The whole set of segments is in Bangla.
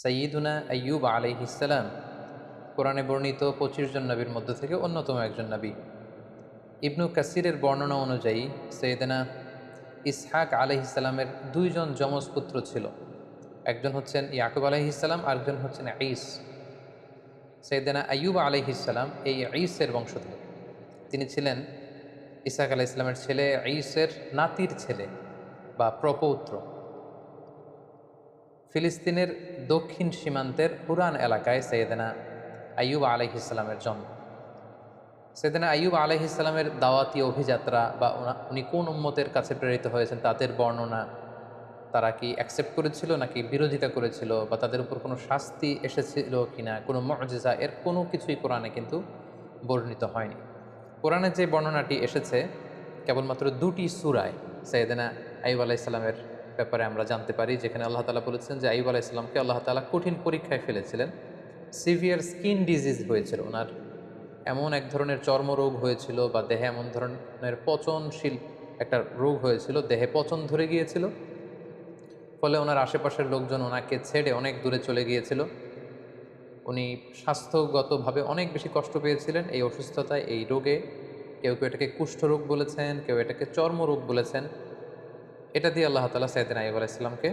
সঈদুনা আইয়ুব আলাইহিসালাম কোরআনে বর্ণিত পঁচিশ জন নবীর মধ্য থেকে অন্যতম একজন নবী। ইবনু কাসিরের বর্ণনা অনুযায়ী সৈয়দনা ইসহাক আলহিসাল্লামের দুইজন যমজ পুত্র ছিল। একজন হচ্ছেন ইয়াকুব আলহিসাল্লাম আরেকজন হচ্ছেন আইস সৈয়দনা আইয়ুব আলহিসাল্লাম এই আইসের বংশধর তিনি ছিলেন ইসাক আলাহ ইসলামের ছেলে আইসের নাতির ছেলে বা প্রপৌত্র। ফিলিস্তিনের দক্ষিণ সীমান্তের হুরান এলাকায় সৈয়দনা আইয়ুব আলহিসাল্লামের জন্ম। সেদিনা আইয়ুব আলহিসাল্লামের দাওয়াতি অভিযাত্রা বা উনি কোন উম্মতের কাছে প্রেরিত হয়েছেন তাদের বর্ণনা তারা কি অ্যাকসেপ্ট করেছিল নাকি বিরোধিতা করেছিল বা তাদের উপর কোনো শাস্তি এসেছিল কিনা, কোনো মর্যাদা এর কোনো কিছুই কোরআনে কিন্তু বর্ণিত হয়নি। কোরআনে যে বর্ণনাটি এসেছে, কেবলমাত্র দুটি সুরায় সৈয়দিনা আইব আলাইসাল্লামের ব্যাপারে আমরা জানতে পারি, যেখানে আল্লাহ তালা বলেছেন যে আইব আলাইসাল্লামকে আল্লাহ তালা কঠিন পরীক্ষায় ফেলেছিলেন। সিভিয়ার স্কিন ডিজিজ হয়েছিল, ওনার এমন এক ধরনের চর্মরোগ হয়েছিল বা দেহে এমন ধরনের পচনশীল একটা রোগ হয়েছিল, দেহে পচন ধরে গিয়েছিল, ফলে ওনার আশেপাশের লোকজন ওনাকে ছেড়ে অনেক দূরে চলে গিয়েছিল। উনি স্বাস্থ্যগতভাবে অনেক বেশি কষ্ট পেয়েছিলেন এই অসুস্থতায়, এই রোগে। কেউ কেউ এটাকে কুষ্ঠরোগ বলেছেন, কেউ এটাকে চর্মরোগ বলেছেন। এটা দিয়ে আল্লাহ তালা সাইদিন আইব আলাইসলামকে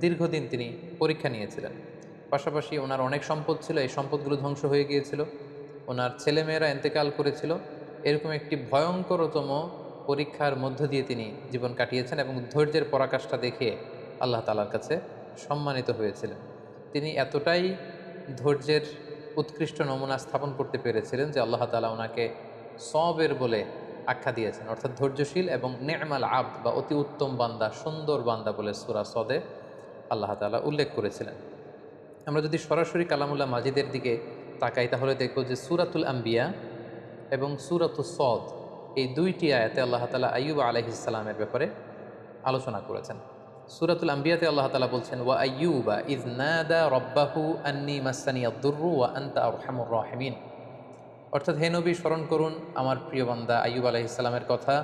দীর্ঘদিন তিনি পরীক্ষা নিয়েছিলেন। পাশাপাশি ওনার অনেক সম্পদ ছিল, এই সম্পদগুলো ধ্বংস হয়ে গিয়েছিল। ওনার ছেলেমেয়েরা এন্তেকাল করেছিল। এরকম একটি ভয়ঙ্করতম পরীক্ষার মধ্য দিয়ে তিনি জীবন কাটিয়েছেন এবং ধৈর্যের পরাকাষ্ঠা দেখিয়ে আল্লাহ তালার কাছে সম্মানিত হয়েছিলেন। তিনি এতটাই ধৈর্যের উৎকৃষ্ট নমুনা স্থাপন করতে পেরেছিলেন যে আল্লাহ তালা ওনাকে সবের বলে আখ্যা দিয়েছেন। অর্থাৎ ধৈর্যশীল এবং নেমাল আব বা অতি উত্তম বান্দা, সুন্দর বান্দা বলে সুরা সদে আল্লাহ তালা উল্লেখ করেছিলেন। আমরা যদি সরাসরি কালামুল্লাহ মাজিদের দিকে তাকাই, তাহলে দেখব যে সুরাতুল আম্বিয়া এবং সুরাতুল সদ, এই দুইটি আয়াতে আল্লাহ তালা আইয়ুব আলহিসাল্লামের ব্যাপারে আলোচনা করেছেন। সুরাতুল আম্বিয়াতে আল্লাহ তালা বলছেন, ওয়া আইয়ুবা ইজ নাদা রব্বাহু আন্নি মাসানিয়া দুর্রু ওয়া আন্তা আরহামুর রাহিমিন। অর্থাৎ হে নবী, স্মরণ করুন আমার প্রিয় বান্দা আইয়ুব আলাইসাল্লামের কথা,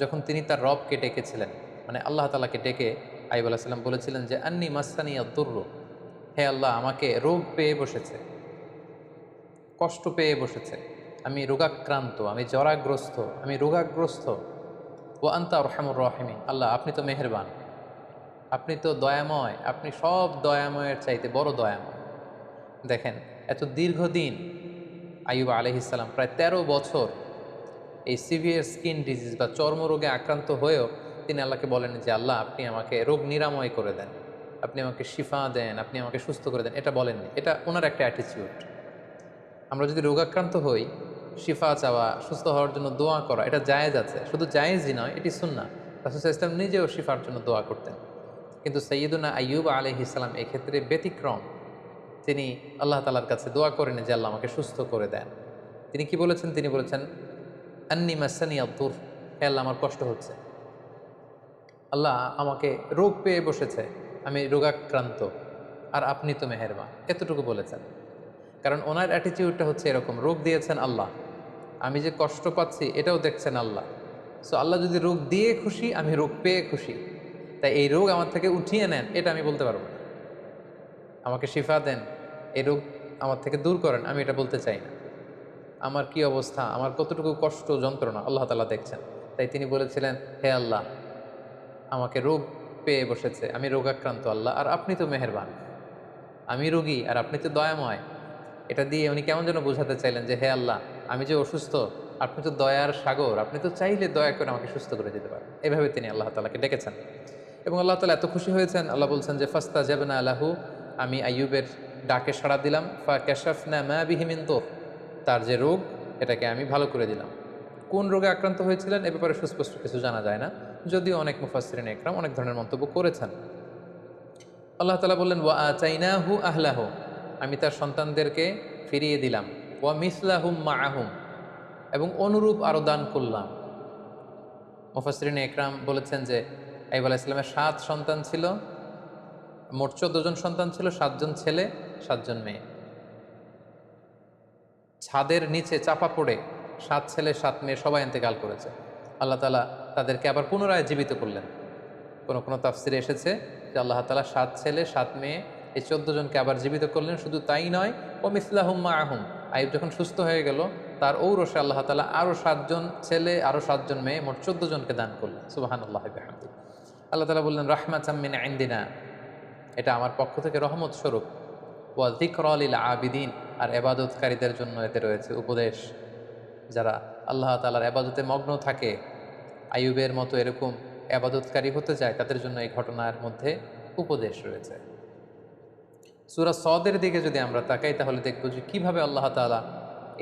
যখন তিনি তার রবকে ডেকেছিলেন মানে আল্লাহ তালাকে ডেকে আইব আলাইসাল্লাম বলেছিলেন যে, আন্নি মাসানিয়া দুর্রু হে আল্লাহ, আমাকে রোগ পেয়ে বসেছে, কষ্ট পেয়ে বসেছে, আমি রোগাক্রান্ত, আমি জরাগ্রস্ত, আমি রোগাগ্রস্ত ও আন্তা রহমুর রহিমিন, আল্লাহ, আপনি তো মেহেরবান, আপনি তো দয়াময়, আপনি সব দয়াময়ের চাইতে বড় দয়াময়, দেখেন, এত দীর্ঘদিন আইব আলহিসাল্লাম প্রায় ১৩ বছর এই সিভিয়ার স্কিন ডিজিজ বা চর্মরোগে আক্রান্ত হয়েও তিনি আল্লাহকে বলেন যে, আল্লাহ, আপনি আমাকে রোগ নিরাময় করে দেন। আপনি আমাকে শিফা দেন, আপনি আমাকে সুস্থ করে দেন। এটা বলেননি। এটা ওনার একটা অ্যাটিচিউড আমরা যদি রোগাক্রান্ত হই, শিফা চাওয়া, সুস্থ হওয়ার জন্য দোয়া করা, এটা জায়েজ আছে। শুধু জায়েজই নয়, এটি সুন্না রাসুল ইসলাম নিজেও শিফার জন্য দোয়া করতেন। কিন্তু সৈয়দুনা আইয়ুব আলহি ইসলাম এক্ষেত্রে ব্যতিক্রম। তিনি আল্লাহ তালার কাছে দোয়া করেন যে আল্লাহ আমাকে সুস্থ করে দেন। তিনি কি বলেছেন? তিনি বলেছেন, আন্নি মাসানি আব্দুর হে আল্লাহ, আমার কষ্ট হচ্ছে। আল্লাহ আমাকে রোগ পেয়ে বসেছে, আমি রোগাক্রান্ত, আর আপনি তো মেহেরবান। এতটুকু বলেছেন। কারণ ওনার অ্যাটিটিউডটা হচ্ছে এরকম, রোগ দিয়েছেন আল্লাহ, আমি যে কষ্ট পাচ্ছি এটাও দেখছেন আল্লাহ। সো আল্লাহ যদি রোগ দিয়ে খুশি, আমি রোগ পেয়ে খুশি। তাই এই রোগ আমার থেকে উঠিয়ে নেন, এটা আমি বলতে পারব না। আমাকে শিফা দেন এই রোগ আমার থেকে দূর করেন, আমি এটা বলতে চাই না। আমার কি অবস্থা? আমার কতটুকু কষ্ট, যন্ত্রণা? আল্লাহ তালা দেখছেন। তাই তিনি বলেছিলেন, হে আল্লাহ, আমাকে রোগ পেয়ে বসেছে। আমি রোগাক্রান্ত আল্লাহ, আর আপনি তো মেহেরবান। আমি রোগী, আর আপনি তো দয়াময়। এটা দিয়ে উনি কেমন যেন বোঝাতে চাইলেন যে, হে আল্লাহ, আমি যে অসুস্থ, আপনি তো দয়ার সাগর। আপনি তো চাইলে দয়া করে আমাকে সুস্থ করে দিতে পারেন। এভাবে তিনি আল্লাহ তালাকে ডেকেছেন। এবং আল্লাহ তালা এত খুশি হয়েছেন। আল্লাহ বলছেন যে ফাস্তা না আল্লাহু আমি আইয়ুবের ডাকে সাড়া দিলাম, ফা ক্যাশাফ না মা বিহিমিন তোর তার যে রোগ, এটাকে আমি ভালো করে দিলাম। কোন রোগে আক্রান্ত হয়েছিলেন? এ ব্যাপারে সুস্পষ্ট কিছু জানা যায় না। যদিও অনেক মুফাসরিন একরাম অনেক ধরনের মন্তব্য করেছেন। আল্লাহ তালা বললেন, ওয়া চাইনাহু আহলাহ। আমি তার সন্তানদেরকে ফিরিয়ে দিলাম। ওয়া মিসলাহুম মা আহুম এবং অনুরূপ আরও দান করলাম। মুফাসরিন একরাম বলেছেন যে আইব আলাহ ইসলামের সাত সন্তান ছিল, মোট চোদ্দ জন সন্তান ছিল, সাতজন ছেলে। সাতজন মেয়ে। ছাদের নিচে চাপা পড়ে সাত ছেলে, সাত মেয়ে সবাই ইন্তেকাল করেছে। আল্লাহ তালা তাদেরকে আবার পুনরায় জীবিত করলেন। কোনো কোনো তাফসিরে এসেছে যে আল্লাহ তালা সাত ছেলে, সাত মেয়ে এই চোদ্দ জনকে আবার জীবিত করলেন। শুধু তাই নয়, ও মিসলাহুম্মা আহম আইব যখন সুস্থ হয়ে গেল, তার ঔরসে আল্লাহ তালা আরও সাতজন ছেলে আরও সাতজন মেয়ে মোট চোদ্দ জনকে দান করলেন। সুবাহান আল্লাহ আল্লাহ তালা বললেন রাহমা চাম্মিন আইন্দিনা এটা আমার পক্ষ থেকে রহমত স্বরূপ। ওয়া যিকরালিল আবিদিন, আর এবাদতকারীদের জন্য এতে রয়েছে উপদেশ। যারা আল্লাহ তালার এবাদতে মগ্ন থাকে আয়ুবের মতো এরকম এবাদতকারী হতে চায়, তাদের জন্য এই ঘটনার মধ্যে উপদেশ রয়েছে। সুরা সদের দিকে যদি আমরা তাকাই, তাহলে দেখব যে কীভাবে আল্লাহ তালা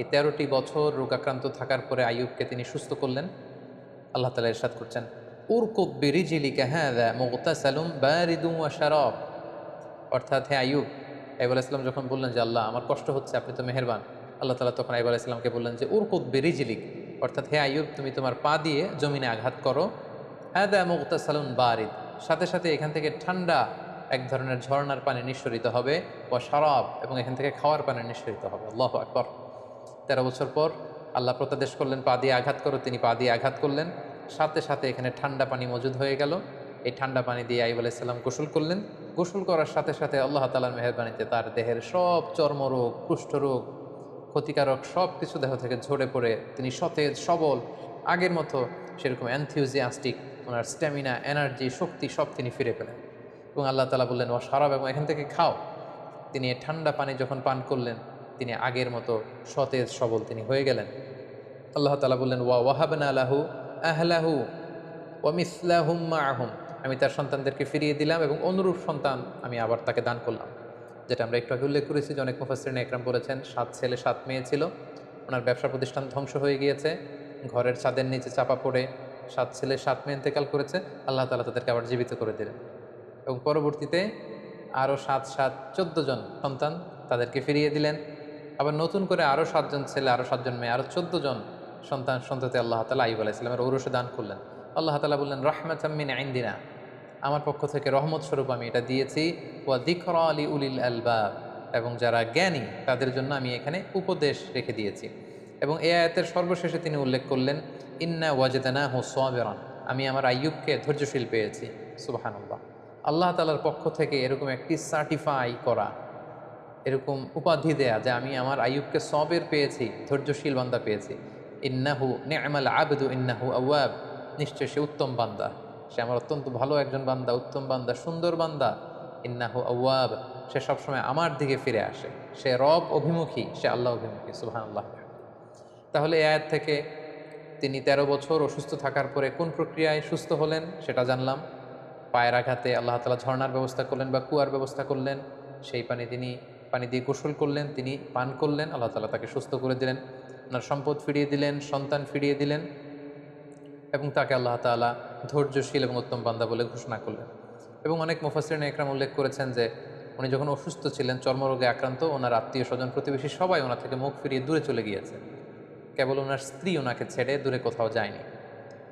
এই তেরোটি বছর রোগাক্রান্ত থাকার পরে আয়ুবকে তিনি সুস্থ করলেন। আল্লাহ তালা ইরশাদ করছেন উরকুব বিরিজিলিকা হ্যাঁ মুগতাসালুম বারিদু ওয়া শারাব। অর্থাৎ হ্যাঁ আয়ুব আইব আলাইসলাম যখন বললেন যে, আল্লাহ, আমার কষ্ট হচ্ছে, আপনি তো মেহেরবান। আল্লাহ তালা তখন আইব আলাইসলামকে বললেন যে উরকুব বিরিজিলিক। অর্থাৎ, হে আয়ুব তুমি তোমার পা দিয়ে জমিনে আঘাত করো। হ্যাঁ দা মুগতাসালুন বারিদ। সাথে সাথে এখান থেকে ঠান্ডা এক ধরনের ঝর্নার পানি নিঃসরিত হবে বা শরাব এবং এখান থেকে খাওয়ার পানি নিঃসরিত হবে। আল্লাহ আকবর। তেরো বছর পর আল্লাহ প্রত্যাদেশ করলেন, পা দিয়ে আঘাত করো। তিনি পা দিয়ে আঘাত করলেন। সাথে সাথে এখানে ঠান্ডা পানি মজুদ হয়ে গেল। এই ঠান্ডা পানি দিয়ে আইব আলাইসাল্লাম গোসল করলেন। গোসল করার সাথে সাথে আল্লাহ তালার মেহরবানিতে তার দেহের সব চর্মরোগ, কুষ্ঠরোগ, ক্ষতিকারক সব কিছু দেহ থেকে ঝরে পড়ে তিনি সতেজ, সবল, আগের মতো সেরকম অ্যান্থিউজিয়াস্টিক ওনার স্ট্যামিনা এনার্জি শক্তি সব তিনি ফিরে পেলেন। এবং আল্লাহ তালা বললেন ও সারাব এবং এখান থেকে খাও। তিনি ঠান্ডা পানি যখন পান করলেন, তিনি আগের মতো সতেজ, সবল তিনি হয়ে গেলেন। আল্লাহ তালা বললেন, ওয়া ওয়াহাবনা আলাহু আহলাহু ওয়ামিসলাহুম আহম আমি তার সন্তানদেরকে ফিরিয়ে দিলাম এবং অনুরূপ সন্তান আমি আবার তাকে দান করলাম। যেটা আমরা একটু আগে উল্লেখ করেছি যে অনেক মুফাসরিন একরাম বলেছেন, সাত ছেলে, সাত মেয়ে ছিল। ওনার ব্যবসা প্রতিষ্ঠান ধ্বংস হয়ে গিয়েছে। ঘরের ছাদের নিচে চাপা পড়ে সাত ছেলে, সাত মেয়ে ইন্তেকাল করেছে। আল্লাহ তালা তাদেরকে আবার জীবিত করে দিলেন। এবং পরবর্তীতে আরও সাত সাত, চোদ্দ জন সন্তান তাদেরকে ফিরিয়ে দিলেন। আবার নতুন করে আরও সাতজন ছেলে আরও সাতজন মেয়ে আরও চোদ্দ জন সন্তান সন্ততি আল্লাহ তালা আইব আলাইসলামের ঔরসে দান করলেন। আল্লাহ তালা বললেন রহমাত আমিন আইন্দিনা আমার পক্ষ থেকে রহমত স্বরূপ আমি এটা দিয়েছি। ওয়া দিখর আলী উলিল আলবাব এবং যারা জ্ঞানী, তাদের জন্য আমি এখানে উপদেশ রেখে দিয়েছি। এবং এ আয়াতের সর্বশেষে তিনি উল্লেখ করলেন, ইন্না ওয়াজেদানা হু সোয়াবেরন আমি আমার আইয়ুবকে ধৈর্যশীল পেয়েছি। সুবাহানুল্লাহ। আল্লাহ তালার পক্ষ থেকে এরকম একটি সার্টিফাই করা, এরকম উপাধি দেয়া যে আমি আমার আইয়ুবকে সবের পেয়েছি, ধৈর্যশীল বান্দা পেয়েছি। ইন্নাহু নেমাল আবেদু, ইন্নাহু আওয়াব। নিশ্চয় সে উত্তম বান্দা। সে আমার অত্যন্ত ভালো একজন বান্দা, উত্তম বান্দা, সুন্দর বান্দা। ইন্নাহু আওয়াব। সে সবসময় আমার দিকে ফিরে আসে। সে রব অভিমুখী, সে আল্লাহ অভিমুখী সুহান আল্লাহ তাহলে এ আয়াত থেকে তিনি ১৩ বছর অসুস্থ থাকার পরে কোন প্রক্রিয়ায় সুস্থ হলেন সেটা জানলাম। পায়ের আঘাতে আল্লাহ তালা ঝর্ণার ব্যবস্থা করলেন বা কুয়ার ব্যবস্থা করলেন। সেই পানি তিনি, পানি দিয়ে গোসল করলেন, তিনি পান করলেন, আল্লাহ তালা তাকে সুস্থ করে দিলেন। ওনার সম্পদ ফিরিয়ে দিলেন, সন্তান ফিরিয়ে দিলেন। এবং তাকে আল্লাহ তালা ধৈর্যশীল এবং উত্তম বান্দা বলে ঘোষণা করলেন। এবং অনেক মুফাসরিন একরাম উল্লেখ করেছেন যে, উনি যখন অসুস্থ ছিলেন, চর্মরোগে আক্রান্ত, ওনার আত্মীয় স্বজন প্রতিবেশী সবাই ওনার থেকে মুখ ফিরিয়ে দূরে চলে গিয়েছে। কেবল ওনার স্ত্রী ওনাকে ছেড়ে দূরে কোথাও যায়নি।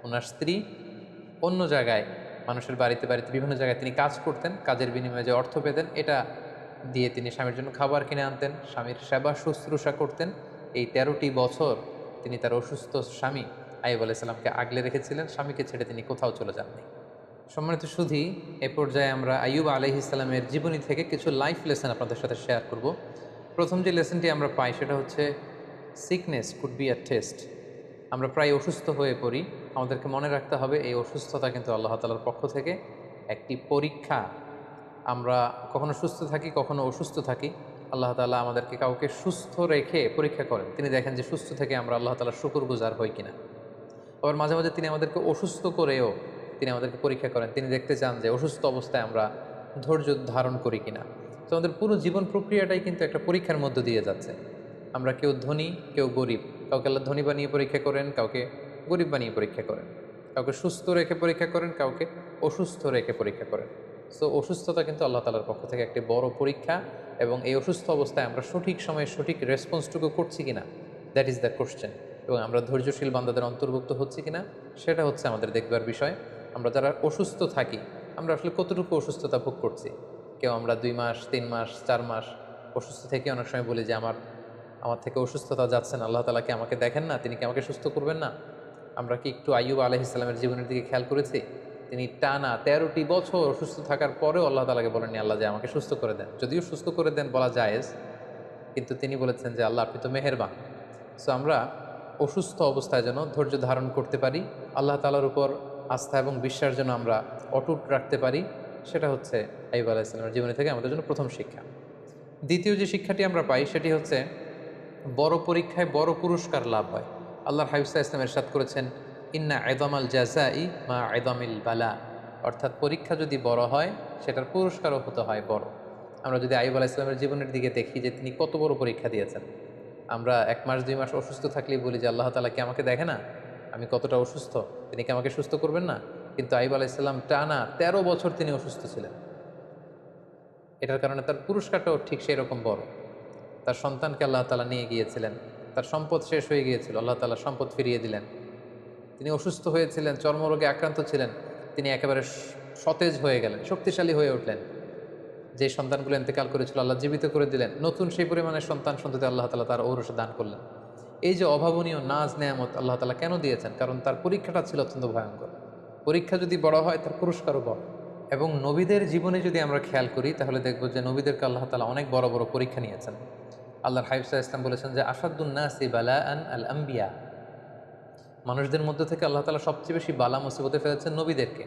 ওনার স্ত্রী অন্য জায়গায়, মানুষের বাড়িতে বাড়িতে বিভিন্ন জায়গায় তিনি কাজ করতেন, কাজের বিনিময়ে যে অর্থ পেতেন, এটা দিয়ে তিনি স্বামীর জন্য খাবার কিনে আনতেন, স্বামীর সেবা শুশ্রূষা করতেন। এই তেরোটি বছর তিনি তার অসুস্থ স্বামী আইব আলাইসাল্লামকে আগলে রেখেছিলেন, স্বামীকে ছেড়ে তিনি কোথাও চলে যাননি। সম্মানিত শুধু এ পর্যায়ে আমরা আইয়ুব আলহি ইসলামের জীবনী থেকে কিছু লাইফ লেসন আপনাদের সাথে শেয়ার করব। প্রথম যে লেসনটি আমরা পাই সেটা হচ্ছে sickness could be a test আমরা প্রায় অসুস্থ হয়ে পড়ি, আমাদেরকে মনে রাখতে হবে এই অসুস্থতা কিন্তু আল্লাহ তালার পক্ষ থেকে একটি পরীক্ষা। আমরা কখনো সুস্থ থাকি, কখনো অসুস্থ থাকি, আল্লাহ তালা আমাদেরকে কাউকে সুস্থ রেখে পরীক্ষা করেন। তিনি দেখেন যে সুস্থ থেকে আমরা আল্লাহ তালার শুকুর গুজার হই কিনা। আবার মাঝে মাঝে তিনি আমাদেরকে অসুস্থ করেও তিনি আমাদেরকে পরীক্ষা করেন। তিনি দেখতে চান যে অসুস্থ অবস্থায় আমরা ধৈর্য ধারণ করি কিনা। তো আমাদের পুরো জীবন প্রক্রিয়াটাই কিন্তু একটা পরীক্ষার মধ্য দিয়ে যাচ্ছে। আমরা কেউ ধনী, কেউ গরিব। কাউকে আল্লাহ ধনী বানিয়ে পরীক্ষা করেন, কাউকে গরিব বানিয়ে পরীক্ষা করেন। কাউকে সুস্থ রেখে পরীক্ষা করেন, কাউকে অসুস্থ রেখে পরীক্ষা করেন। সো অসুস্থতা কিন্তু আল্লাহ তালার পক্ষ থেকে একটি বড় পরীক্ষা এবং এই অসুস্থ অবস্থায় আমরা সঠিক সময়ে সঠিক রেসপন্সটুকু করছি কিনা? দ্যাট ইজ দ্য কোশ্চেন এবং আমরা ধৈর্যশীল বান্দাদের অন্তর্ভুক্ত হচ্ছি কিনা, সেটা হচ্ছে আমাদের দেখবার বিষয়। আমরা যারা অসুস্থ থাকি, আমরা আসলে কতটুকু অসুস্থতা ভোগ করছি? কেউ আমরা দুই মাস, তিন মাস, চার মাস অসুস্থ থেকে অনেক সময় বলি যে, আমার আমার থেকে অসুস্থতা যাচ্ছেন আল্লাহ তালাকে আমাকে দেখেন না? তিনি কি আমাকে সুস্থ করবেন না? আমরা কি একটু আইয়ুব আলহ ইসলামের জীবনের দিকে খেয়াল করেছি? তিনি টানা তেরোটি বছর অসুস্থ থাকার পরেও আল্লাহ তালাকে বলেননি, আল্লাহ যে আমাকে সুস্থ করে দেন। যদিও সুস্থ করে দেন বলা জায়েজ, কিন্তু তিনি বলেছেন যে, আল্লাহ আপনি তো মেহেরবান। সো আমরা অসুস্থ অবস্থায় যেন ধৈর্য ধারণ করতে পারি, আল্লাহ তালার উপর আস্থা এবং বিশ্বাস যেন আমরা অটুট রাখতে পারি, সেটা হচ্ছে আইব আলাইসলামের জীবনী থেকে আমাদের জন্য প্রথম শিক্ষা। দ্বিতীয় যে শিক্ষাটি আমরা পাই, সেটি হচ্ছে বড় পরীক্ষায় বড় পুরস্কার লাভ হয়। আল্লাহর হাইফসা ইসলাম এরশাদ করেছেন, ইন্না আয়দামাল জাজাই মা আয়দামিল বালা অর্থাৎ পরীক্ষা যদি বড় হয়, সেটার পুরস্কারও হতে হয় বড়। আমরা যদি আইব আলাহ ইসলামের জীবনের দিকে দেখি যে তিনি কত বড় পরীক্ষা দিয়েছেন। আমরা এক মাস, দুই মাস অসুস্থ থাকলেই বলি যে, আল্লাহ তালা কি আমাকে দেখে না? আমি কতটা অসুস্থ? তিনি কি আমাকে সুস্থ করবেন না? কিন্তু আইব আলাহ ইসলাম টানা তেরো বছর তিনি অসুস্থ ছিলেন। এটার কারণে তার পুরস্কারটাও ঠিক সেই রকম বড়। তার সন্তানকে আল্লাহ তালা নিয়ে গিয়েছিলেন। তার সম্পদ শেষ হয়ে গিয়েছিল। আল্লাহ তালা সম্পদ ফিরিয়ে দিলেন। তিনি অসুস্থ হয়েছিলেন, চর্মরোগে আক্রান্ত ছিলেন। তিনি একেবারে সতেজ হয়ে গেলেন, শক্তিশালী হয়ে উঠলেন। যে সন্তানগুলো ইন্তেকাল করেছিল, আল্লাহ জীবিত করে দিলেন। নতুন সেই পরিমাণের সন্তান সন্ততি আল্লাহ তালা তার ঔরসে দান করলেন। এই যে অভাবনীয় নাজ নেয়ামত আল্লাহ তালা কেন দিয়েছেন? কারণ তার পরীক্ষাটা ছিল অত্যন্ত ভয়ঙ্কর। পরীক্ষা যদি বড় হয়, তার পুরস্কারও বড়। এবং নবীদের জীবনে যদি আমরা খেয়াল করি, তাহলে দেখব যে নবীদেরকে আল্লাহ তালা অনেক বড় বড় পরীক্ষা নিয়েছেন। আল্লাহর হাইফসা ইসলাম বলেছেন যে আসাদুন্নাসি বালা আন আল আম্বিয়া মানুষদের মধ্যে থেকে আল্লাহ তালা সবচেয়ে বেশি বালা মুসিবতে ফেলেছেন নবীদেরকে।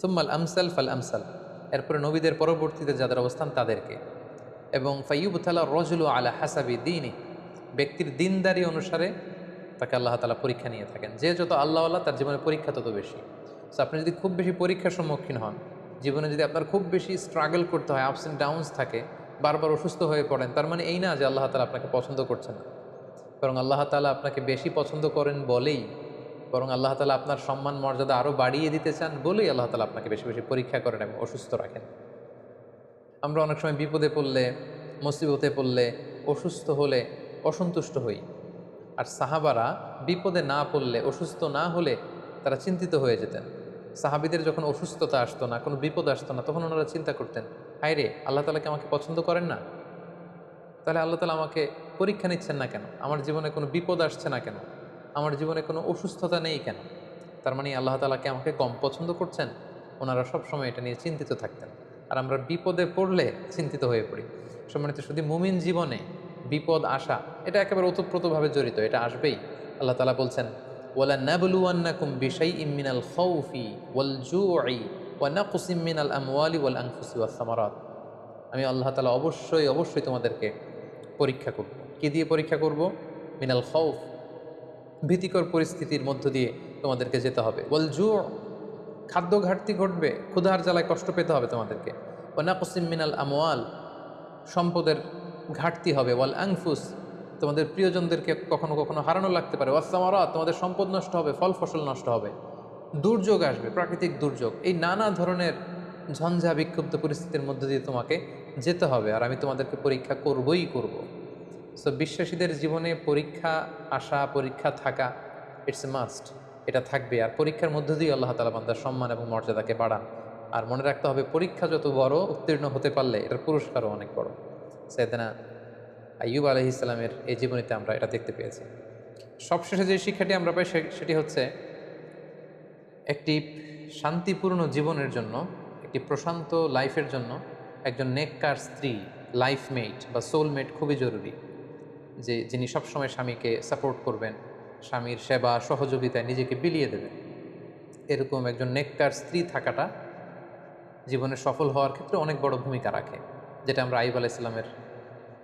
সুম্মাল আমসাল ফাল আমসাল এরপরে নবীদের পরবর্তীতে যাদের অবস্থান তাদেরকে। এবং ফাইয়ুবতালা রজুলু আলা হাসাবি দিনই ব্যক্তির দিনদারি অনুসারে তাকে আল্লাহ তালা পরীক্ষা নিয়ে থাকেন। যে যত আল্লাহ আল্লাহ তার জীবনে পরীক্ষা তত বেশি। সো আপনি যদি খুব বেশি পরীক্ষার সম্মুখীন হন, জীবনে যদি আপনার খুব বেশি স্ট্রাগল করতে হয় আপস অ্যান্ড ডাউনস থাকে, বারবার অসুস্থ হয়ে পড়েন, তার মানে এই না যে আল্লাহ তালা আপনাকে পছন্দ করছেন না। বরং আল্লাহ তালা আপনাকে বেশি পছন্দ করেন বলেই বরং আল্লাহ তালা আপনার সম্মান মর্যাদা আরও বাড়িয়ে দিতে চান বলেই আল্লাহ তালা আপনাকে বেশি বেশি পরীক্ষা করেন এবং অসুস্থ রাখেন। আমরা অনেক সময় বিপদে পড়লে, মুসিবতে পড়লে, অসুস্থ হলে অসন্তুষ্ট হই। আর সাহাবারা বিপদে না পড়লে, অসুস্থ না হলে তারা চিন্তিত হয়ে যেতেন। সাহাবিদের যখন অসুস্থতা আসতো না, কোনো বিপদ আসতো না, তখন ওনারা চিন্তা করতেন, হায় রে, আল্লাহ তালাকে আমাকে পছন্দ করেন না? তাহলে আল্লাহ তালা আমাকে পরীক্ষা নিচ্ছেন না কেন? আমার জীবনে কোনো বিপদ আসছে না কেন? আমার জীবনে কোনো অসুস্থতা নেই কেন? তার মানে আল্লাহ তালাকে আমাকে কম পছন্দ করছেন? ওনারা সবসময় এটা নিয়ে চিন্তিত থাকতেন। আর আমরা বিপদে পড়লে চিন্তিত হয়ে পড়ি। সম্মানিত শুধু মুমিন জীবনে বিপদ আসা, এটা একেবারে ওতপ্রোতভাবে জড়িত, এটা আসবেই। আল্লাহ তালা বলছেন, ওয়ালা নাবলুয়ান্নাকুম বিশাই ইমিনাল খৌফি ওয়াল জুই ওয়া নাকুসিম মিনাল আমওয়ালি ওয়াল আনফুসি ওয়াস সামারাত। আমি আল্লাহ তালা অবশ্যই অবশ্যই তোমাদেরকে পরীক্ষা করব। কি দিয়ে পরীক্ষা করব? মিনাল খৌফ ভীতিকর পরিস্থিতির মধ্য দিয়ে তোমাদেরকে যেতে হবে। বল জু খাদ্য ঘাটতি ঘটবে, ক্ষুধার জ্বালায় কষ্ট পেতে হবে তোমাদেরকে। ওয়ানাকুসিম মিনাল আমওয়াল, সম্পদের ঘাটতি হবে। ওয়াল আংফুস, তোমাদের প্রিয়জনদেরকে কখনো কখনো হারানো লাগতে পারে। ওয়াসামারা তোমাদের সম্পদ নষ্ট হবে, ফল ফসল নষ্ট হবে। দুর্যোগ আসবে, প্রাকৃতিক দুর্যোগ। এই নানা ধরনের ঝঞ্ঝা বিক্ষুব্ধ পরিস্থিতির মধ্যে দিয়ে তোমাকে যেতে হবে। আর আমি তোমাদেরকে পরীক্ষা করবই করব। সো বিশ্বাসীদের জীবনে পরীক্ষা আসা পরীক্ষা থাকা ইটস এ মাস্ট এটা থাকবে। আর পরীক্ষার মধ্য দিয়ে আল্লাহ তালা বান্দার সম্মান এবং মর্যাদাকে বাড়ান। আর মনে রাখতে হবে, পরীক্ষা যত বড়, উত্তীর্ণ হতে পারলে এটার পুরস্কারও অনেক বড়। সেদিনা আইয়ুব আলহ ইসলামের এই জীবনীতে আমরা এটা দেখতে পেয়েছি। সবশেষে যে শিক্ষাটি আমরা পাই সেটি হচ্ছে একটি শান্তিপূর্ণ জীবনের জন্য, একটি প্রশান্ত লাইফের জন্য একজন নেককার স্ত্রী লাইফমেট বা সোলমেট খুবই জরুরি। যে যিনি সবসময় স্বামীকে সাপোর্ট করবেন, স্বামীর সেবা, সহযোগিতায় নিজেকে বিলিয়ে দেবেন। এরকম একজন নেককার স্ত্রী থাকাটা জীবনে সফল হওয়ার ক্ষেত্রে অনেক বড় ভূমিকা রাখে, যেটা আমরা আইব আলাহ ইসলামের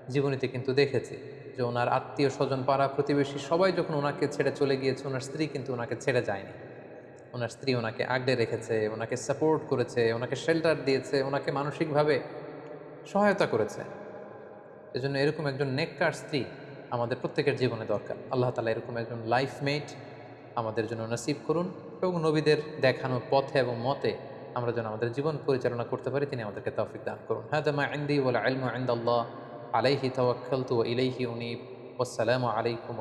জীবনীতে কিন্তু দেখেছি যে ওনার আত্মীয় স্বজন, পাড়া প্রতিবেশী সবাই যখন ওনাকে ছেড়ে চলে গিয়েছে, ওনার স্ত্রী কিন্তু ওনাকে ছেড়ে যায়নি। ওনার স্ত্রী ওনাকে আগলে রেখেছে, ওনাকে সাপোর্ট করেছে, ওনাকে শেল্টার দিয়েছে, ওনাকে মানসিকভাবে সহায়তা করেছে। এজন্য এরকম একজন নেককার স্ত্রী আমাদের প্রত্যেকের জীবনে দরকার। আল্লাহ তালা এরকম একজন লাইফ মেট আমাদের জন্য নসিব করুন এবং নবীদের দেখানো পথে এবং মতে আমরা যেন আমাদের জীবন পরিচালনা করতে পারি, তিনি আমাদেরকে তৌফিক দান করুন। হ্যাঁ মা ইন্দি ওলা আলাইহি তওয়াক্কালতু ওয়া ইলাইহি উনিব। ওয়াসসালামু আলাইকুম